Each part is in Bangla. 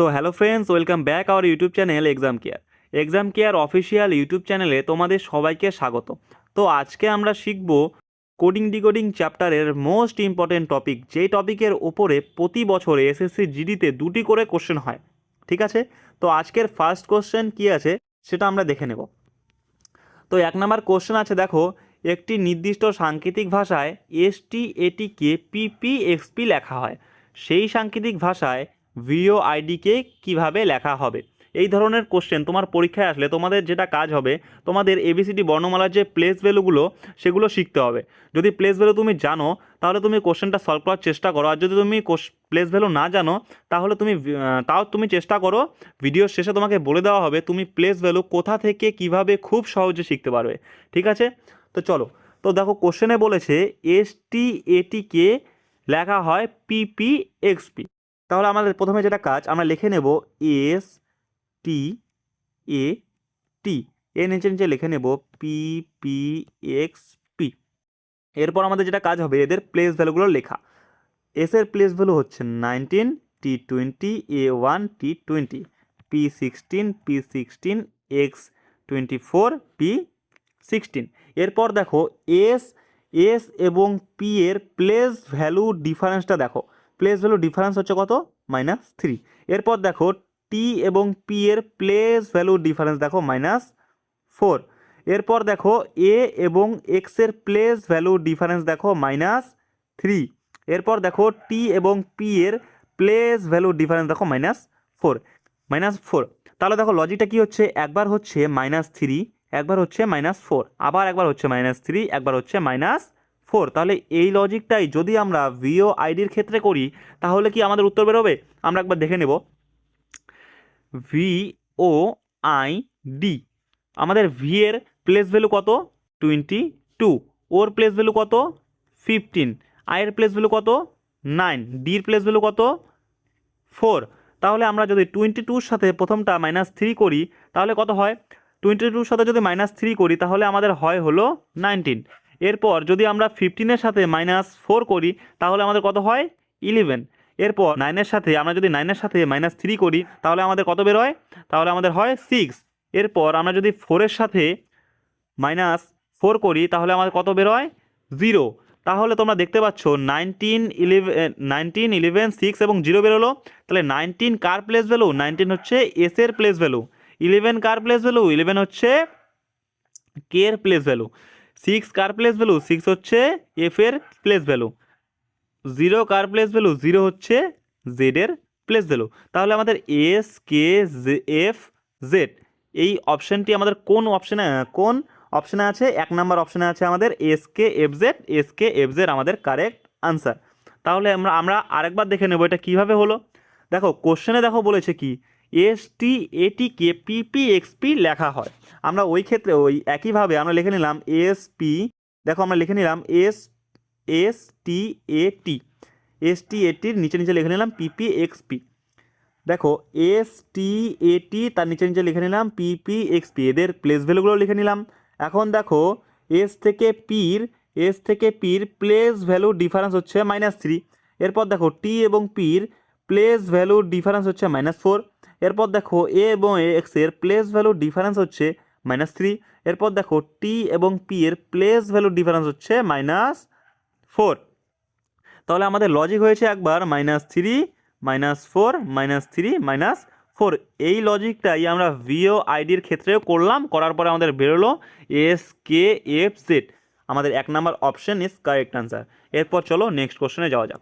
So hello friends, welcome back our YouTube channel exam care. Exam care official YouTube চ্যানেলে তোমাদের সবাইকে স্বাগত। তো আজকে আমরা শিখব কোডিং ডিকোডিং চ্যাপ্টারের মোস্ট ইম্পর্টেন্ট টপিক যেই টপিকের ওপরে প্রতি বছরে এসএসসি জিডিতে দুটি করে কোশ্চেন হয়। ঠিক আছে? তো আজকের ফার্স্ট কোশ্চেন কী আছে, সেটা আমরা দেখে নেব। তো এক নম্বর কোশ্চেন আছে, দেখো, একটি নির্দিষ্ট সাংকেতিক ভাষায় এসটি এটিকে পিপি এক্সপি লেখা হয়। সেই সাংকেতিক ভাষায় ভিও আইডিকে কীভাবে লেখা হবে? এই ধরনের কোশ্চেন তোমার পরীক্ষায় আসলে তোমাদের যেটা কাজ হবে, তোমাদের এবিসিডি বর্ণমালার যে প্লেস ভ্যালুগুলো সেগুলো শিখতে হবে। যদি প্লেস ভ্যালু তুমি জানো, তাহলে তুমি কোশ্চেনটা সলভ করার চেষ্টা করো। আর যদি তুমি প্লেস ভ্যালু না জানো, তাহলে তুমি তাও তুমি চেষ্টা করো ভিডিওর শেষে তোমাকে বলে দেওয়া হবে তুমি প্লেস ভ্যালু কোথা থেকে কীভাবে খুব সহজে শিখতে পারবে। ঠিক আছে? তো চলো। তো দেখো কোশ্চেনে বলেছে এস টি এটিকে লেখা হয় পিপি এক্সপি তাহলে আমাদের প্রথমে যেটা কাজ, আমরা লিখে নেব এস টি এ টি এর নিচে নিচে লিখে নেব পি পি এক্স পি এরপর আমাদের যেটা কাজ হবে, এদের প্লেস ভ্যালুগুলো লেখা। এস এর প্লেস ভ্যালু হচ্ছে nineteen T twenty A one T twenty P sixteen P sixteen X twenty four P sixteen এরপর দেখো এস এস এবং পি এর প্লেস ভ্যালু ডিফারেন্সটা দেখো। প্লেস ভ্যালু ডিফারেন্স হচ্ছে কত? মাইনাস থ্রি এরপর দেখো টি এবং পি এর প্লেস ভ্যালু ডিফারেন্স দেখো মাইনাস ফোর এরপর দেখো এ এবং এক্সের প্লেস ভ্যালু ডিফারেন্স দেখো মাইনাস থ্রি এরপর দেখো টি এবং পি এর প্লেস ভ্যালু ডিফারেন্স দেখো মাইনাস ফোর মাইনাস ফোর তাহলে দেখো লজিকটা কি হচ্ছে? একবার হচ্ছে মাইনাস থ্রি একবার হচ্ছে মাইনাস ফোর আবার একবার হচ্ছে মাইনাস থ্রি একবার হচ্ছে মাইনাস ফোর, তাহলে এই লজিকটাই যদি আমরা ভিও আইডির ক্ষেত্রে করি, তাহলে কি আমাদের উত্তর বেরোবে আমরা একবার দেখে নেব। ভি ও আই ডি আমাদের ভি এর প্লেস ভ্যালু কত? টোয়েন্টি টু ওর প্লেস ভ্যালু কত? ফিফটিন আয়ের প্লেস ভ্যালু কত? নাইন ডির প্লেস ভ্যালু কত? ফোর তাহলে আমরা যদি টোয়েন্টি টুর সাথে প্রথমটা মাইনাস থ্রি করি, তাহলে কত হয়? টোয়েন্টি টুর সাথে যদি মাইনাস থ্রি করি, তাহলে আমাদের হয় হলো নাইনটিন এরপর যদি আমরা ফিফটিনের সাথে মাইনাস ফোর করি, তাহলে আমাদের কত হয়? ইলেভেন এরপর নাইনের সাথে, আমরা যদি নাইনের সাথে মাইনাস থ্রি করি, তাহলে আমাদের কত বের হয়? তাহলে আমাদের হয় সিক্স এরপর আমরা যদি ফোরের সাথে মাইনাস ফোর করি, তাহলে আমাদের কত বের হয়? জিরো তাহলে তোমরা দেখতে পাচ্ছ nineteen eleven nineteen eleven six এবং জিরো বেরোলো তাহলে নাইনটিন কার প্লেস ভ্যালু নাইনটিন হচ্ছে এসের প্লেস ভ্যালু ইলেভেন কার প্লেস ভ্যালু ইলেভেন হচ্ছে কে এর প্লেস ভ্যালু সিক্স কার প্লেস ভ্যালু সিক্স হচ্ছে এফ এর প্লেস ভ্যালু জিরো কার প্লেস ভ্যালু জিরো হচ্ছে জেড এর প্লেস ভ্যালু তাহলে আমাদের S K J F Z এই অপশানটি আমাদের কোন অপশানে কোন অপশানে আছে? এক নাম্বার অপশানে আছে আমাদের S K F Z S K F Z আমাদের কারেক্ট আনসার তাহলে আমরা আমরা আরেকবার দেখে নেব এটা কীভাবে হলো। দেখো কোশ্চেনে দেখো বলেছে কি এস টি এটিকে পিপি এক্সপি লেখা হয়। আমরা ওই ক্ষেত্রে ওই একইভাবে আমরা লিখে নিলাম এস পি দেখো আমরা লিখে নিলাম S S T A S T এটির নিচে নিচে লিখে নিলাম পিপি এক্সপি দেখো এস টি এ টি তার নিচে নিচে লিখে নিলাম পিপি এক্সপি এদের প্লেস ভ্যালুগুলো লিখে নিলাম। এখন দেখো এস থেকে পির এস থেকে পির প্লেস ভ্যালু ডিফারেন্স হচ্ছে মাইনাস থ্রি এরপর দেখো টি এবং পির প্লেস ভ্যালু ডিফারেন্স হচ্ছে মাইনাস ফোর এরপর দেখো এ এবং এক্সের প্লেস ভ্যালু ডিফারেন্স হচ্ছে মাইনাস থ্রি এরপর দেখো টি এবং পি এর প্লেস ভ্যালু ডিফারেন্স হচ্ছে মাইনাস ফোর তাহলে আমাদের লজিক হয়েছে একবার minus three minus four minus three minus four এই লজিকটাই আমরা ভিও আইডির ক্ষেত্রেও করলাম, করার পরে আমাদের বেরোলো এস কে এফ জেড আমাদের এক number option is correct answer এরপর চলো নেক্সট কোশ্চেনে যাওয়া যাক।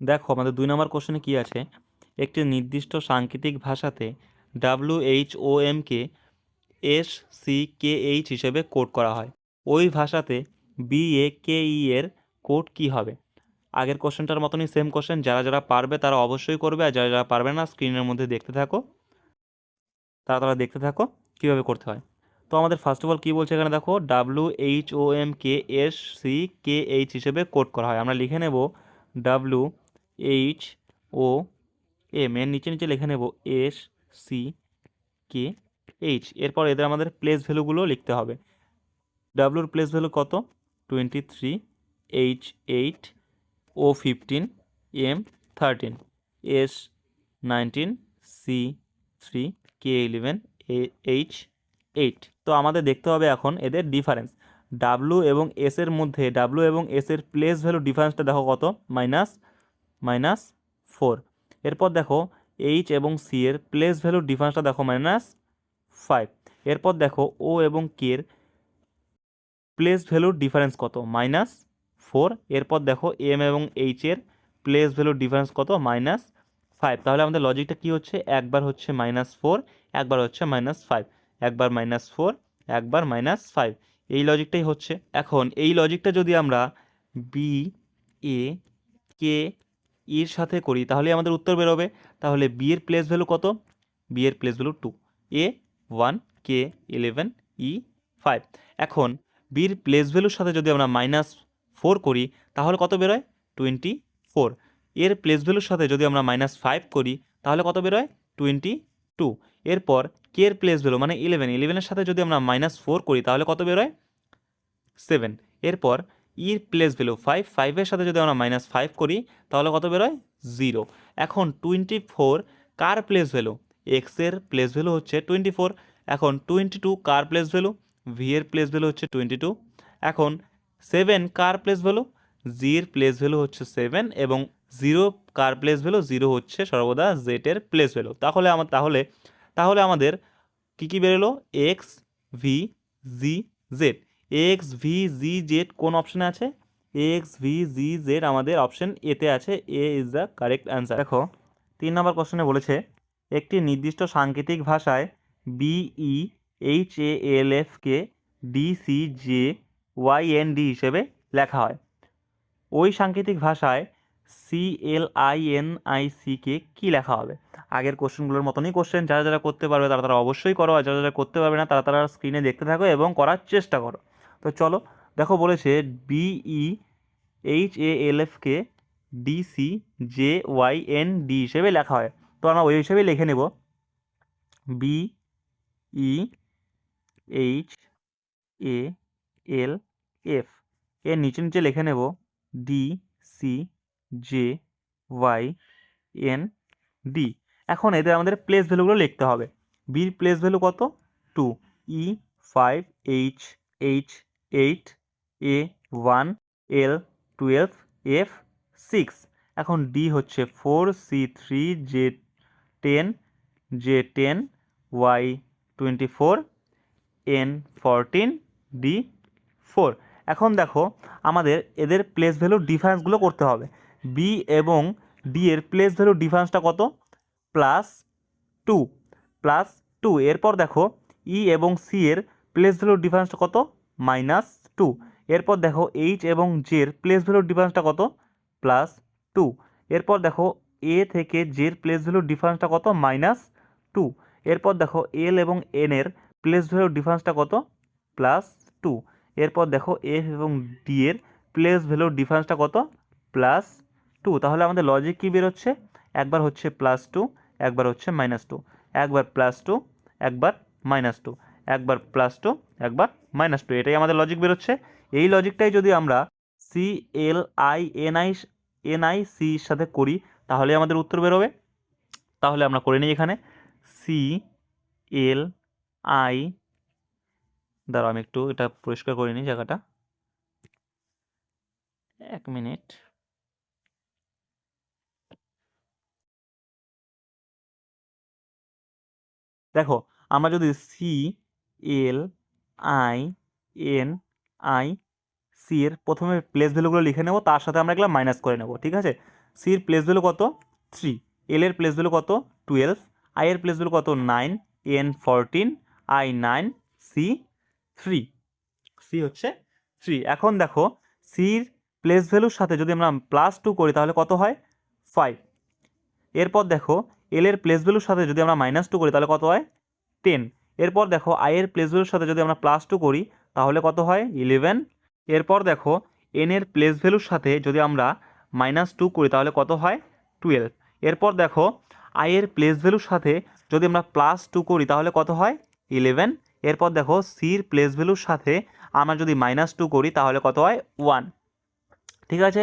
দেখো আমাদের দুই নাম্বার কোশ্চেনে কি আছে? একটি নির্দিষ্ট সাংকেতিক ভাষাতে W H O M K S C K H হিসেবে কোড করা হয়। ওই ভাষাতে বি এ কে ই এর কোড কী হবে? আগের কোশ্চেনটার মতনই সেম কোশ্চেন যারা যারা পারবে তারা অবশ্যই করবে, আর যারা যারা পারবে না স্ক্রিনের মধ্যে দেখতে থাকো। তারা তারা দেখতে থাকো কীভাবে করতে হয়। তো আমাদের ফার্স্ট অফ অল কী বলছে এখানে দেখো? W H O M K S C K H হিসেবে কোড করা হয়। আমরা লিখে নেব ডাব্লিউ এইচ ও এম এর নিচে নিচে লিখে নেব এস সি কে এইচ এরপর এদের আমাদের প্লেস ভ্যালুগুলো লিখতে হবে। ডাব্লুর প্লেস ভ্যালু কত? Twenty three H eight O fifteen M thirteen S nineteen C three K eleven H eight তো আমাদের দেখতে হবে এখন এদের ডিফারেন্স ডাব্লু এবং এস এর মধ্যে ডাব্লু এবং এস এর প্লেস ভ্যালু ডিফারেন্সটা দেখো কত? মাইনাস মাইনাস ফোর এরপর দেখো এইচ এবং সি এর প্লেস ভ্যালু ডিফারেন্সটা দেখো মাইনাস ফাইভ এরপর দেখো ও এবং কে এর প্লেস ভ্যালুর ডিফারেন্স কত? মাইনাস ফোর এরপর দেখো এম এবং এইচ এর প্লেস ভ্যালুর ডিফারেন্স কত? মাইনাস ফাইভ তাহলে আমাদের লজিকটা কী হচ্ছে? একবার হচ্ছে মাইনাস ফোর একবার হচ্ছে মাইনাস ফাইভ একবার মাইনাস ফোর একবার মাইনাস ফাইভ এই লজিকটাই হচ্ছে। এখন এই লজিকটা যদি আমরা বি এ কে এর সাথে করি তাহলে আমাদের উত্তর বেরোবে। তাহলে বি এর প্লেস ভ্যালু কত? বি এর place value two A one K eleven E five এখন বির প্লেস ভ্যালুর সাথে যদি আমরা মাইনাস ফোর করি, তাহলে কত বেরোয়? টোয়েন্টি ফোর এর প্লেস ভ্যালুর সাথে যদি আমরা মাইনাস ফাইভ করি, তাহলে কত বেরোয়? টোয়েন্টি টু এরপর কে এর প্লেস ভ্যালু মানে ইলেভেন ইলেভেনের সাথে যদি আমরা মাইনাস ফোর করি, তাহলে কত বেরোয়? সেভেন এরপর ইর প্লেস ভ্যালু ফাইভ ফাইভের সাথে যদি আমরা মাইনাস ফাইভ করি, তাহলে কত বেরোয়? জিরো এখন টোয়েন্টি ফোর কার প্লেস ভ্যালু এক্সের প্লেস ভ্যালু হচ্ছে টোয়েন্টি ফোর এখন টোয়েন্টি টু কার প্লেস ভ্যালু ভি এর প্লেস ভ্যালু হচ্ছে টোয়েন্টি টু এখন সেভেন কার প্লেস ভ্যালু জির প্লেস ভ্যালু হচ্ছে সেভেন এবং জিরো কার প্লেস ভ্যালু জিরো হচ্ছে সর্বদা জেটের প্লেস ভ্যালু তাহলে আমার তাহলে তাহলে আমাদের কী কী বেরোলো? X V G Z X V G Z কোন অপশানে আছে? এক্স ভি জি জেড আমাদের অপশন এতে আছে। A is the correct answer দেখো, তিন নম্বর কোশ্চেনে বলেছে, একটি নির্দিষ্ট সাংকেতিক ভাষায় B E H A L F K D C J Y N D হিসেবে লেখা হয়। ওই সাংকেতিক ভাষায় C L I N I C K কী লেখা হবে? আগের কোশ্চেনগুলোর মতনই কোশ্চেন যারা যারা করতে পারবে তারা তারা অবশ্যই করো। আর যারা যারা করতে পারবে না তারা তারা স্ক্রিনে দেখতে থাকো এবং করার চেষ্টা করো। তো চলো, দেখো বলেছে B E H A L F K D C J Y N D হিসেবে লেখা হয়। তো আমরা ওই হিসেবে লিখে নেব। B E H A L F এর নিচে নিচে লিখে নেব D C J Y N D এখন এদের আমাদের প্লেস ভ্যালুগুলো লিখতে হবে। বির প্লেস ভ্যালু কত? Two E five H H eight A one L twelve F six এখন ডি হচ্ছে four C three J ten J ten Y twenty four N fourteen D four এখন দেখো, আমাদের এদের প্লেস ভ্যালুর ডিফারেন্সগুলো করতে হবে। বি এবং ডি এর প্লেস ভ্যালু ডিফারেন্সটা কত? প্লাস টু প্লাস টু এরপর দেখো ই এবং সি এর প্লেস ভ্যালুর ডিফারেন্সটা কত? Minus two. এরপর দেখো এইচ এবং জের প্লেস ভ্যালুর ডিফারেন্সটা কত? Plus two. এরপর দেখো এ থেকে জের প্লেস ভ্যালুর ডিফারেন্সটা কত? Minus two. এরপর দেখো এল এবং এন এর প্লেস ভ্যালুর ডিফারেন্সটা কত? Plus two. এরপর দেখো এফ এবং ডি এর প্লেস ভ্যালুর ডিফারেন্সটা কত? Plus two. তাহলে আমাদের লজিক কী বেরোচ্ছে? একবার হচ্ছে প্লাস টু, একবার হচ্ছে মাইনাস টু। একবার প্লাস টু, একবার মাইনাস টু। একবার প্লাস টু, একবার মাইনাস টু এটাই আমাদের লজিক বেরোচ্ছে। এই লজিকটাই যদি আমরা C L I N I N I সির সাথে করি, তাহলে আমাদের উত্তর বেরোবে। তাহলে আমরা করে নিই এখানে। সি এল আই দাঁড়াও আমি একটু এটা পরিষ্কার করে নিই জায়গাটা। এক মিনিট। দেখো, আমরা যদি C L I, N, I, C এর প্রথমে প্লেস ভ্যালুগুলো লিখে নেব, তার সাথে আমরা এগুলো মাইনাস করে নেব, ঠিক আছে? সি এর প্লেস ভ্যালু কত? থ্রি এল এর প্লেস ভ্যালু কত? টুয়েলভ আই এর প্লেস ভ্যালু কত? Nine N fourteen I nine C three C হচ্ছে থ্রি এখন দেখো সির প্লেস ভ্যালুর সাথে যদি আমরা প্লাস টু করি, তাহলে কত হয়? ফাইভ এরপর দেখো এল এর প্লেস ভ্যালুর সাথে যদি আমরা মাইনাস টু করি, তাহলে কত হয়? টেন এরপর দেখো আই এর প্লেস ভ্যালুর সাথে যদি আমরা প্লাস টু করি, তাহলে কত হয়? ইলেভেন এরপর দেখো এন এর প্লেস ভ্যালুর সাথে যদি আমরা মাইনাস টু করি, তাহলে কত হয়? টুয়েলভ এরপর দেখো আই এর প্লেস ভ্যালুর সাথে যদি আমরা প্লাস টু করি, তাহলে কত হয়? ইলেভেন এরপর দেখো সির প্লেস ভ্যালুর সাথে আমরা যদি মাইনাস টু করি, তাহলে কত হয়? ওয়ান ঠিক আছে?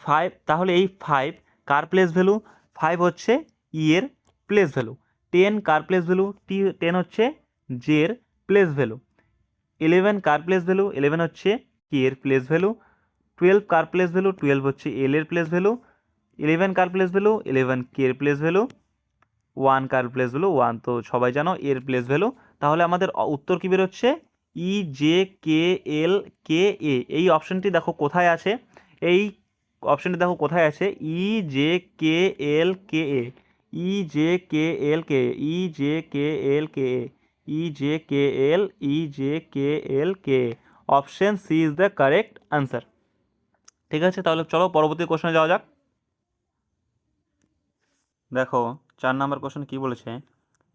ফাইভ তাহলে এই ফাইভ কার প্লেস ভ্যালু ফাইভ হচ্ছে ই এর প্লেস ভ্যালু টেন কার প্লেস ভ্যালু টি টেন হচ্ছে জে এর প্লেস ভ্যালু ইলেভেন কার প্লেস ভ্যালু ইলেভেন হচ্ছে কে এর প্লেস ভ্যালু টুয়েলভ কার প্লেস ভ্যালু টুয়েলভ হচ্ছে এল এর প্লেস ভ্যালু ইলেভেন কার প্লেস ভ্যালু ইলেভেন কে এর প্লেস ভ্যালু ওয়ান কার প্লেস ভ্যালু ওয়ান তো সবাই জানো এর প্লেস ভ্যালু তাহলে আমাদের উত্তর কী বেরোচ্ছে? ই জে কে এল কে এ এই অপশনটি দেখো কোথায় আছে? এই অপশনটি দেখো কোথায় আছে? E J K L K A E J K L K E J K L K E J K L E J K L K option C is the correct answer ঠিক আছে, তাহলে চলো পরবর্তী কোশ্চেনে যাওয়া যাক। দেখো, চার নম্বর কোশ্চেন কি বলেছে?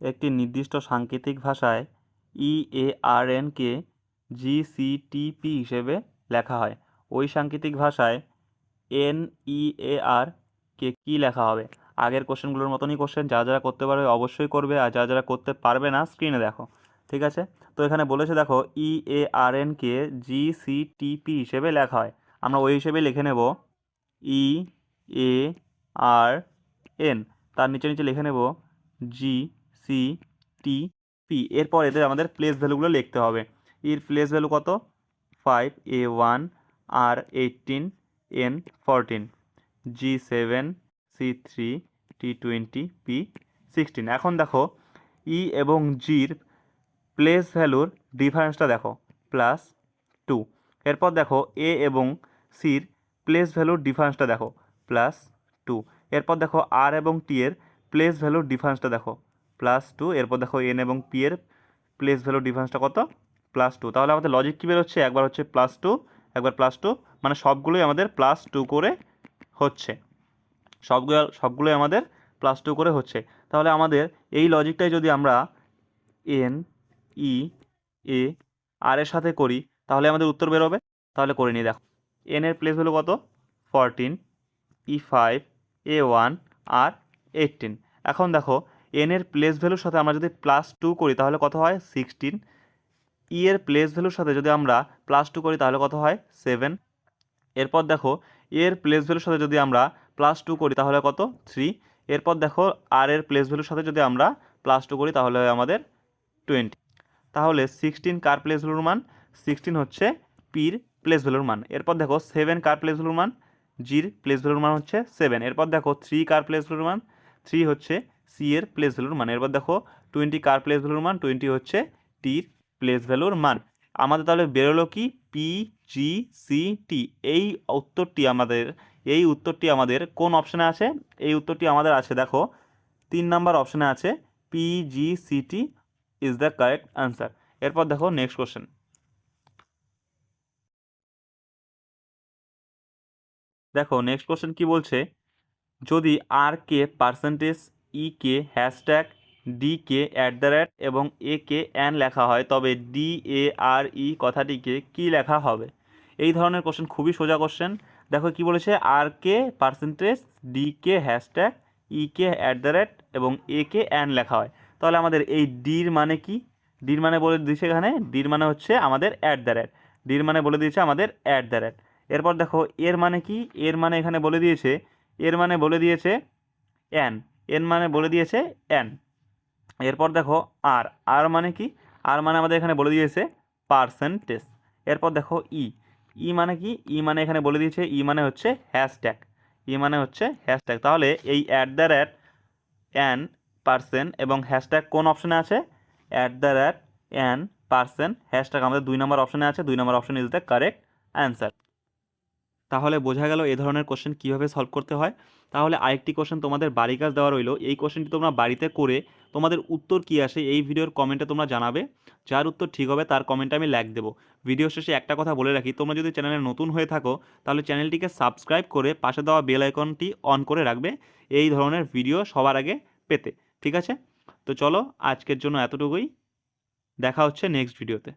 একটি নির্দিষ্ট সাংকেতিক ভাষায় E A R N K G C T P হিসেবে লেখা হয়। ওই সাংকেতিক ভাষায় এন ই এ আর কে কী লেখা হবে? আগের কোশ্চেনগুলোর মতনই কোশ্চেন যারা যারা করতে পারবে অবশ্যই করবে, আর যারা যারা করতে পারবে না স্ক্রিনে দেখো, ঠিক আছে? তো এখানে বলেছে দেখো E A R N K G C T P হিসেবে লেখা হয়। আমরা ওই হিসেবে লিখে নেব ই এ আর এন তার নিচে নিচে লিখে নেব জি সি টি পি এরপর এদের আমাদের প্লেস ভ্যালুগুলো লিখতে হবে। এর প্লেস ভ্যালু কত? Five A one R eighteen N fourteen G seven C three, T twenty, P sixteen. এখন দেখো, ই এবং জির প্লেস ভ্যালুর ডিফারেন্সটা দেখো, প্লাস টু। এরপর দেখো, এ এবং সির প্লেস ভ্যালুর ডিফারেন্সটা দেখো, প্লাস টু। এরপর দেখো, আর এবং টি এর প্লেস ভ্যালুর ডিফারেন্সটা দেখো, প্লাস টু। এরপর দেখো, এন এবং পি এর প্লেস ভ্যালুর ডিফারেন্সটা কত, প্লাস টু। তাহলে আমাদের লজিক কী বেরোচ্ছে? একবার হচ্ছে প্লাস টু, একবার প্লাস টু মানে সবগুলোই আমাদের প্লাস টু করে হচ্ছে। সবগুলো সবগুলোই আমাদের প্লাস টু করে হচ্ছে। তাহলে আমাদের এই লজিকটাই যদি আমরা এন ই এ আর এর সাথে করি, তাহলে আমাদের উত্তর বেরোবে তাহলে করে নিই, দেখো। এন এর প্লেস ভ্যালু কত? Fourteen E five A one R eighteen এখন দেখো এন এর প্লেস ভ্যালুর সাথে আমরা যদি প্লাস টু করি, তাহলে কত হয়? সিক্সটিন ই এর প্লেস ভ্যালুর সাথে যদি আমরা প্লাস টু করি, তাহলে কত হয়? সেভেন এরপর দেখো এর প্লেস ভ্যালুর সাথে যদি আমরা প্লাস টু করি, তাহলে কত? থ্রি এরপর দেখো আর এর প্লেস ভ্যালুর সাথে যদি আমরা প্লাস টু করি, তাহলে হয় আমাদের টোয়েন্টি তাহলে সিক্সটিন কার প্লেস ভ্যালুর মান? সিক্সটিন হচ্ছে পির প্লেস ভ্যালুর মান। এরপর দেখো সেভেন কার প্লেস ভ্যালুর মান? জির প্লেস ভ্যালুর মান হচ্ছে সেভেন এরপর দেখো থ্রি কার প্লেস ভ্যালুর মান? থ্রি হচ্ছে সি এর প্লেস ভ্যালুর মান। এরপর দেখো টোয়েন্টি কার প্লেস ভ্যালুর মান? টোয়েন্টি হচ্ছে টির প্লেস ভ্যালুর মান। আমাদের তাহলে বেরোলো কি? পি জি সি টি এই উত্তরটি আমাদের এই উত্তরটি আমাদের কোন অপশানে আছে? এই উত্তরটি আমাদের আছে, দেখো, তিন নাম্বার অপশানে আছে P G C T is the correct answer এরপর দেখো নেক্সট কোশ্চেন দেখো নেক্সট কোশ্চেন কি বলছে? যদি R K percentage E K hashtag D K at the rate এবং এ কে অ্যান লেখা হয়, তবে ডি এ আর ই কথাটিকে কি লেখা হবে? এই ধরনের কোশ্চেন খুবই সোজা কোশ্চেন দেখো কি বলেছে? R K percentage D K hashtag E K at the rate এবং এ কে অ্যান লেখা হয়। তাহলে আমাদের এই ডির মানে কি? ডির মানে বলে দিয়েছে এখানে ডির মানে হচ্ছে আমাদের অ্যাট দ্য রেট ডির মানে বলে দিয়েছে আমাদের অ্যাট দ্য রেট এরপর দেখো, এর মানে কি? এর মানে এখানে বলে দিয়েছে, এর মানে বলে দিয়েছে অ্যান এন মানে বলে দিয়েছে অ্যান এরপর দেখো আর আর মানে কি? আর মানে আমাদের এখানে বলে দিয়েছে পার্সেন্টেজ এরপর দেখো ই ই মানে কি? ই মানে এখানে বলে দিয়েছে, ই মানে হচ্ছে হ্যাশট্যাগ ই মানে হচ্ছে হ্যাশট্যাগ তাহলে এই at the rate and percent এবং হ্যাশট্যাগ কোন অপশানে আছে? At the rate and percent hashtag আমাদের দুই নম্বর অপশানে আছে, দুই নম্বর option is the correct answer তাহলে বোঝা গেল এ ধরনের কোশ্চেন কীভাবে সলভ করতে হয়। তাহলে আরেকটি কোশ্চেন তোমাদের বাড়ি কাজ দেওয়া রইল। এই কোশ্চেনটি তোমরা বাড়িতে করে তোমাদের উত্তর কী আসে এই ভিডিওর কমেন্টে তোমরা জানাবে। যার উত্তর ঠিক হবে তার কমেন্টে আমি লাইক দেবো। ভিডিও শেষে একটা কথা বলে রাখি, তোমরা যদি চ্যানেলে নতুন হয়ে থাকো, তাহলে চ্যানেলটিকে সাবস্ক্রাইব করে পাশে দেওয়া বেল আইকনটি অন করে রাখবে এই ধরনের ভিডিও সবার আগে পেতে। ঠিক আছে? তো চলো আজকের জন্য এতটুকুই। দেখা হচ্ছে নেক্সট ভিডিওতে